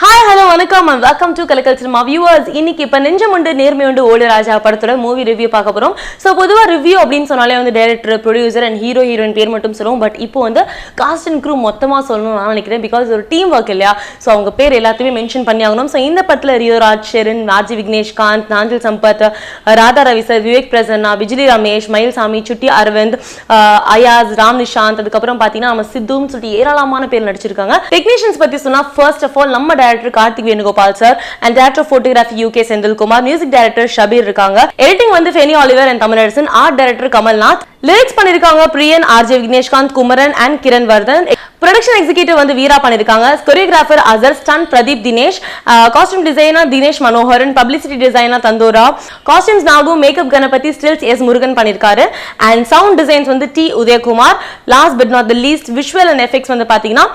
hi hello வணக்கம். And welcome to Kalakkal cinema viewers இன்னைக்கு இப்போ நெஞ்சமுண்டு நேர்மை உண்டு ஓடு ராஜா படத்தோட மூவி ரிவ்யூ பார்க்க போகிறோம் ஸோ பொதுவாக ரிவ்யூ அப்படின்னு சொன்னாலே வந்து director producer and hero heroine பேர் மட்டும் சொல்லுவோம். பட் இப்போ வந்து காஸ்ட் அண்ட் க்ரூ மொத்தமாக சொல்லணும்னு நான் நினைக்கிறேன். பிகாஸ் ஒரு டீம் ஒர்க் இல்லையா? ஸோ அவங்க பேர் எல்லாத்தையுமே மென்ஷன் பண்ணி ஆகணும். ஸோ இந்த படத்தில் ரியோராஜ் ஷெரின் விக்னேஷ் விக்னேஷ்காந்த் நாஞ்சல் சம்பத் ராதா ரவி சார் விவேக் பிரசன்னா விஜிலி ரமேஷ் மயில்சாமி சுட்டி அரவிந்த் அயாஸ் ராம் நிஷாந்த். அதுக்கப்புறம் பார்த்தீங்கன்னா நம்ம சித்துன்னு சொல்லிட்டு ஏராளமான பேர் நடிச்சிருக்காங்க. டெக்னீஷியன்ஸ் பற்றி சொன்னால் ஃபர்ஸ்ட் ஆஃப் ஆல் நம்ம director Karthik Venugopal sir and director of U K Senthilkumar. Music director Shabir இருக்காங்க. எடிட்டிங் வந்து Fenny Oliver and Tamizharasan art director Kamalnath. Lyrics பண்ணிருக்காங்க Priyan RJ Vigneshkanth Kumaran and Kiran Vardhan production executive வந்து வீரா பண்ணியிருக்காங்க choreographer Azhar stunt Pradeep Dinesh costume designer Dinesh Manoharan publicity designer Thandora costumes Nagu makeup Ganapathy stills S Murugan பண்ணியிருக்காரு and sound designs வந்து T Udayakumar. Last but not the least visual and effects வந்து பார்த்தீங்கன்னா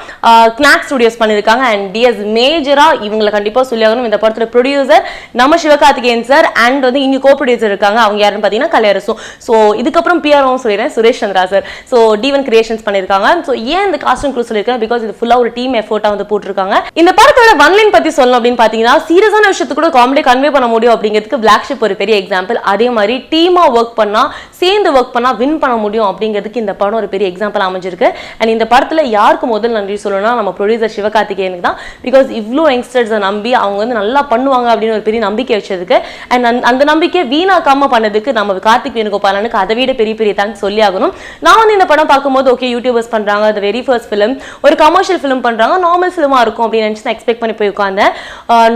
clock studios பண்ணிருக்காங்க. And DS மேஜராக இவங்களை கண்டிப்பாக சொல்லியாகணும் இந்த படத்தோட ப்ரொடியூசர் நம்ம சிவகார்த்திகேயன் சார் அண்ட் வந்து இங்கே கோ ப்ரொடியூசர் இருக்காங்க. அவங்க யாருன்னு பார்த்தீங்கன்னா கலையரசும் ஸோ இதுக்கப்புறம் பிஆர்ஓவும் சொல்லிடுறேன். Suresh Chandra sir so டிவன் creations பண்ணியிருக்காங்க ஸோ ஏன் இந்த காஸ்டியூம் க்ரூ சொல்லியிருக்கேன் பிகாஸ் இது ஃபுல்லா ஒரு டீம் எஃபோர்ட்டாக வந்து போட்டிருக்காங்க. இந்த படத்தோட ஒன்லைன் பத்தி சொல்லணும் அப்படின்னு பார்த்தீங்கன்னா சீரியஸான விஷயத்து கூட காமெடி கன்வே பண்ண முடியும் அப்படிங்கிறதுக்கு பிளாக் ஷிப் ஒரு பெரிய எக்ஸாம்பிள் அதே மாதிரி டீமா ஒர்க் பண்ணால் சேர்ந்து ஒர்க் பண்ணால் வின் பண்ண முடியும் அப்படிங்கிறதுக்கு இந்த படம் ஒரு பெரிய எக்ஸாம்பிள் அமைஞ்சிருக்கு. அண்ட் இந்த படத்துல யாருக்கு முதல் நன்றி சொல்லணும்னா நம்ம ப்ரொடியூசர் சிவகார்த்திகேயனுக்கு தான். பிகாஸ் இவ்வளோ யங்ஸ்டர்ஸை நம்பி அவங்க வந்து நல்லா பண்ணுவாங்க அப்படின்னு ஒரு பெரிய நம்பிக்கை வச்சதுக்கு அண்ட் அந்த நம்பிக்கை வீணாக்காம பண்ணதுக்கு நம்ம கார்த்திக் வேணுகோபாலனுக்கு அதை விட பெரிய பெரிய தேங்க்ஸ் சொல்லி ஆகணும் நான் வந்து இந்த படம் பார்க்கும்போது ஓகே யூடியூபர்ஸ் பண்றாங்க. அது வெரி ஃபர்ஸ்ட் ஃபிலிம் ஒரு கமர்ஷியல் ஃபிலிம் பண்றாங்க. நார்மல் ஃபிலிமா இருக்கும் அப்படின்னு நினச்சி நான் எக்ஸ்பெக்ட் பண்ணி போய் உட்காந்தேன்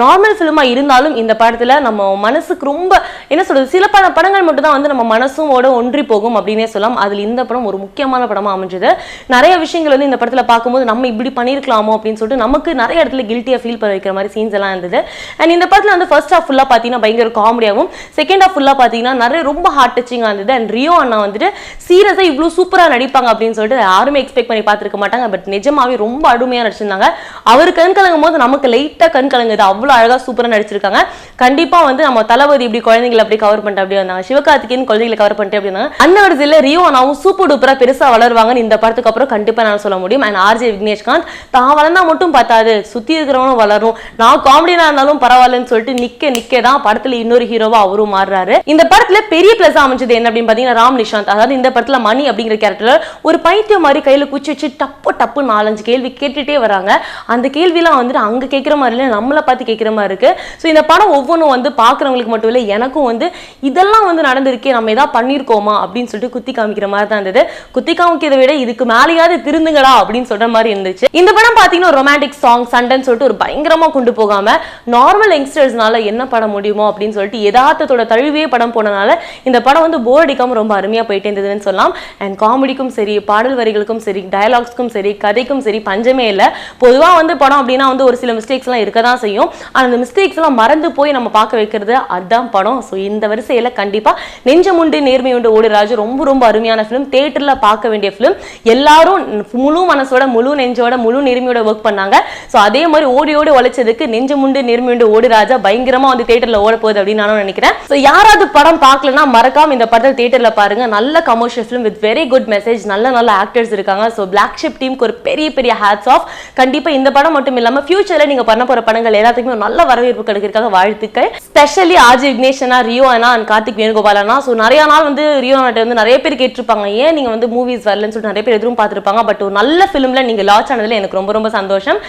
நார்மல் ஃபிலிமா இருந்தாலும் இந்த படத்துல நம்ம மனசுக்கு ரொம்ப என்ன சொல்றது சில பட படங்கள் மட்டும் தான் வந்து நம்ம மனசும் ஓட ஒன்றி போகும் அப்படின்னே சொல்லலாம். அதில் இந்த படம் ஒரு முக்கியமான படமா அமைஞ்சது. நிறைய விஷயங்கள் வந்து இந்த படத்தில் பார்க்கும்போது நம்ம இப்படி பண்ணியிருக்கலாமோ அப்படின்னு சொல்லிட்டு நமக்கு நிறைய இடத்துல கில்ட்டியாக ஃபீல் பண்ண வைக்கிற மாதிரி சீன்ஸ் எல்லாம் இருந்தது. அண்ட் இந்த படத்தில் வந்து ஃபர்ஸ்ட் ஹாஃப் ஃபுல்லா பார்த்தீங்கன்னா பயங்கர காமெடியாகவும் செகண்ட் ஹாஃப் ஃபுல்லாக பார்த்தீங்கன்னா நிறைய ரொம்ப ஹார்ட் டச்சிங்காக இருந்தது. அண்ட் ரியோ அண்ணா வந்துட்டு சீரியஸாக இவ்வளோ சூப்பராக நடிப்பாங்க அப்படின்னு சொல்லிட்டு யாருமே எக்ஸ்பெக்ட் பண்ணி பார்த்துருக்க மாட்டாங்க. பட் நிஜமாவே ரொம்ப அருமையாக நடிச்சிருந்தாங்க. அவர் கண் கலங்கும் போது நமக்கு லைட்டாக கண் கலங்குது. அவ்வளோ அழகாக சூப்பராக நடிச்சிருக்காங்க. கண்டிப்பாக வந்து நம்ம தளபதி இப்படி குழந்தைங்களை அப்படி கவர் பண்ணிட்டு அப்படி வந்தாங்க. சிவகார்த்திகேயன் குழந்தைகளை கவர் பண்ணிட்டு அப்படி வந்தாங்க. அந்த வரிசையில் ரியோ நான் சூப்பர் டூப்பராக பெருசாக வளருவாங்கன்னு இந்த படத்துக்கு அப்புறம் கண்டிப்பாக நான் சொல்ல முடியும். அண்ட் ஆர்ஜே விக்னேஷ்காந்த் தான் வளர்ந்தா மட்டும் பார்த்தாது சுற்றி இருக்கிறவனும் வளரும். நான் காமெடியாக இருந்தாலும் பரவாயில்லன்னு சொல்லிட்டு நிக்க நிற்க தான் படத்துல இன்னொரு ஹீரோவா அவரும் மாறுறாரு. இந்த படத்துல பெரிய பிளஸ் அமைஞ்சது என்ன அப்படின்னு பாத்தீங்கன்னா ராம் நிஷாந்த். அதாவது இந்த படத்துல மணி அப்படிங்கிற கேரக்டர் ஒரு பைத்தியம் மாதிரி கையில குச்சி வச்சு டப்பு தப்பு நாலஞ்சு கேள்வி கேட்டுட்டே வராங்க. அந்த கேள்விலாம் வந்துட்டு அங்கே கேட்குற மாதிரி இல்லை நம்மளை பார்த்து கேட்குற மாதிரி இருக்கு. ஸோ இந்த படம் ஒவ்வொன்றும் வந்து பார்க்குறவங்களுக்கு மட்டும் இல்லை எனக்கும் வந்து இதெல்லாம் வந்து நடந்திருக்கே நம்ம எதாவது பண்ணியிருக்கோமா அப்படின்னு சொல்லிட்டு குத்தி காமிக்கிற மாதிரி தான் இருந்தது. குத்தி காமிக்கிறதை விட இதுக்கு மேலேயாவது திருந்துங்கடா அப்படின்னு சொல்கிற மாதிரி இருந்துச்சு. இந்த படம் பார்த்தீங்கன்னா ஒரு ரொமான்டிக் சாங் சண்டைன்னு சொல்லிட்டு ஒரு பயங்கரமாக கொண்டு போகாமல் நார்மல் யங்ஸ்டர்ஸ்னால என்ன படம் முடியுமோ அப்படின்னு சொல்லிட்டு யதார்த்தத்தோட தழுவியே படம் போனனால இந்த படம் வந்து போர் அடிக்காமல் ரொம்ப அருமையாக போயிட்டே இருந்ததுன்னு சொல்லலாம். அண்ட் காமெடிக்கும் சரி பாடல் வரிகளுக்கும் சரி டயலாக்ஸ்க்கும் சரி கதைக்கும் சரி பஞ்சமே இல்லை. பொதுவா வந்து படம் அப்படின்னா வந்து ஒரு சில மிஸ்டேக்ஸ் எல்லாம் இருக்க தான் செய்யும். ஆனால் அந்த மிஸ்டேக்ஸ் எல்லாம் மறந்து போய் நம்ம பார்க்க வைக்கிறது அதான் படம். ஸோ இந்த வரிசையில் கண்டிப்பா நெஞ்சமுண்டு நேர்மை உண்டு ஓடிராஜு ரொம்ப ரொம்ப அருமையான ஃபிலிம் தேட்டர்ல பார்க்க வேண்டிய ஃபிலிம் எல்லாரும் முழு மனசோட முழு நெஞ்சோட முழு நேர்மையோட ஒர்க் பண்ணாங்க. ஸோ அதே மாதிரி ஓடி ஓடி உழைச்சதுக்கு நெஞ்சமுண்டு நேர்மையுண்டு ஓடிராஜா பயங்கரமாக வந்து தேட்டரில் ஓட போகுது அப்படின்னு நானும் நினைக்கிறேன். ஸோ யாராவது படம் பார்க்கலனா மறக்காம இந்த படத்தை தேட்டரில் பாருங்க. நல்ல commercial film with very good message நல்ல நல்ல ஆக்டர்ஸ் இருக்காங்க. ஸோ பிளாக் ஷிப் டீமுக்கு ஒரு பெரிய பெரிய ஹேட்ஸ் ஆஃப் கண்டிப்பா இந்த படம் மட்டும் இல்லாம ஃபியூச்சர்ல நீங்க பண்ண போற படங்கள் எல்லாத்துக்குமே ஒரு நல்ல வரவேற்பு கிடைக்கிறதுக்காக வாழ்த்துக்கள். ஸ்பெஷலி ஆஜி விக்னேஷனா ரியோ அண்ணா அண்ட் கார்த்திக் வேணுகோபாலனா ஸோ நிறைய நாள் வந்து ரியோ அண்ணாட்ட வந்து நிறைய பேர் கேட்டிருப்பாங்க. ஏன் நீங்க வந்து மூவிஸ் வரலன்னு சொல்லிட்டு நிறைய பேர் எதுவும் பார்த்துருப்பாங்க. பட் ஒரு நல்ல ஃபிலிம்ல நீங்க லான்ச் ஆனதுல எனக்கு ரொம்ப ரொம்ப சந்தோஷம்.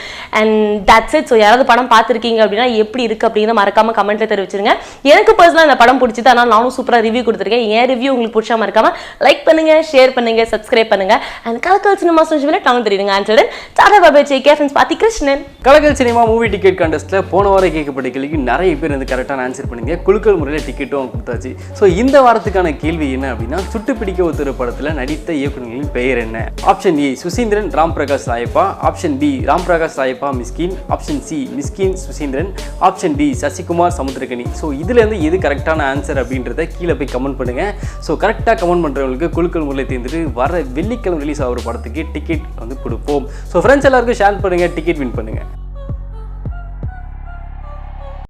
அண்ட் தட்ஸ் இட் ஸோ யாராவது படம் பார்த்துருக்கீங்க அப்படின்னா எப்படி இருக்கு அப்படிங்கிறத மறக்காம கமெண்ட்ல தெரிவிச்சிருங்க. எனக்கு பர்சனலாக இந்த படம் பிடிச்சது. அதனால நானும் சூப்பராக ரிவ்யூ கொடுத்துருக்கேன். என் ரிவ்யூ உங்களுக்கு பிடிச்சா மறக்காம லைக் பண்ணுங்க ஷேர் பண்ணுங்க சப்ஸ்கிரைப் பண்ணுங்க. அண்ட் கலக்கல் சினிமா சொல்லி டவுன் வந்துடுங்க ஆன்சர் டாடா பாபா ஜே கே பாத்தி Krishnan. Kalakkal cinema movie ticket கண்டஸ்ட்டில் போன வாரம் கேட்கப்பட்ட கேள்விக்கு நிறைய பேர் வந்து கரெக்டான ஆன்சர் பண்ணீங்க. குழுக்கள் முறையில் டிக்கெட்டும் கொடுத்தாச்சு. ஸோ இந்த வாரத்துக்கான கேள்வி என்ன அப்படின்னா சுட்டு பிடிக்க ஒருத்தர் படத்தில் நடித்த இயக்குநர்களின் பெயர் என்ன? Option A Suseenthiran Ram Prakash Rayappa. Option B Ram Prakash Rayappa Mysskin. Option C Mysskin Suseenthiran. Option D Sasikumar Samuthirakani. So இதுலேருந்து எது கரெக்டான ஆன்சர் அப்படின்றத கீழே போய் கமெண்ட் பண்ணுங்கள் ஸோ கரெக்டாக கமெண்ட் பண்ணுறவங்களுக்கு குழுக்கள் முறையில் தேர்ந்துட்டு வர வெள்ளிக்கிழமை ரிலீஸ் ஆகிற படத்துக்கு டிக்கெட் வந்து கொடுப்போம். ஸோ ஃப்ரெண்ட்ஸ் எல்லாருக்கும் ஷேர் பண்ணுங்கள் டிக்கெட் வின் பண்ணுங்கள்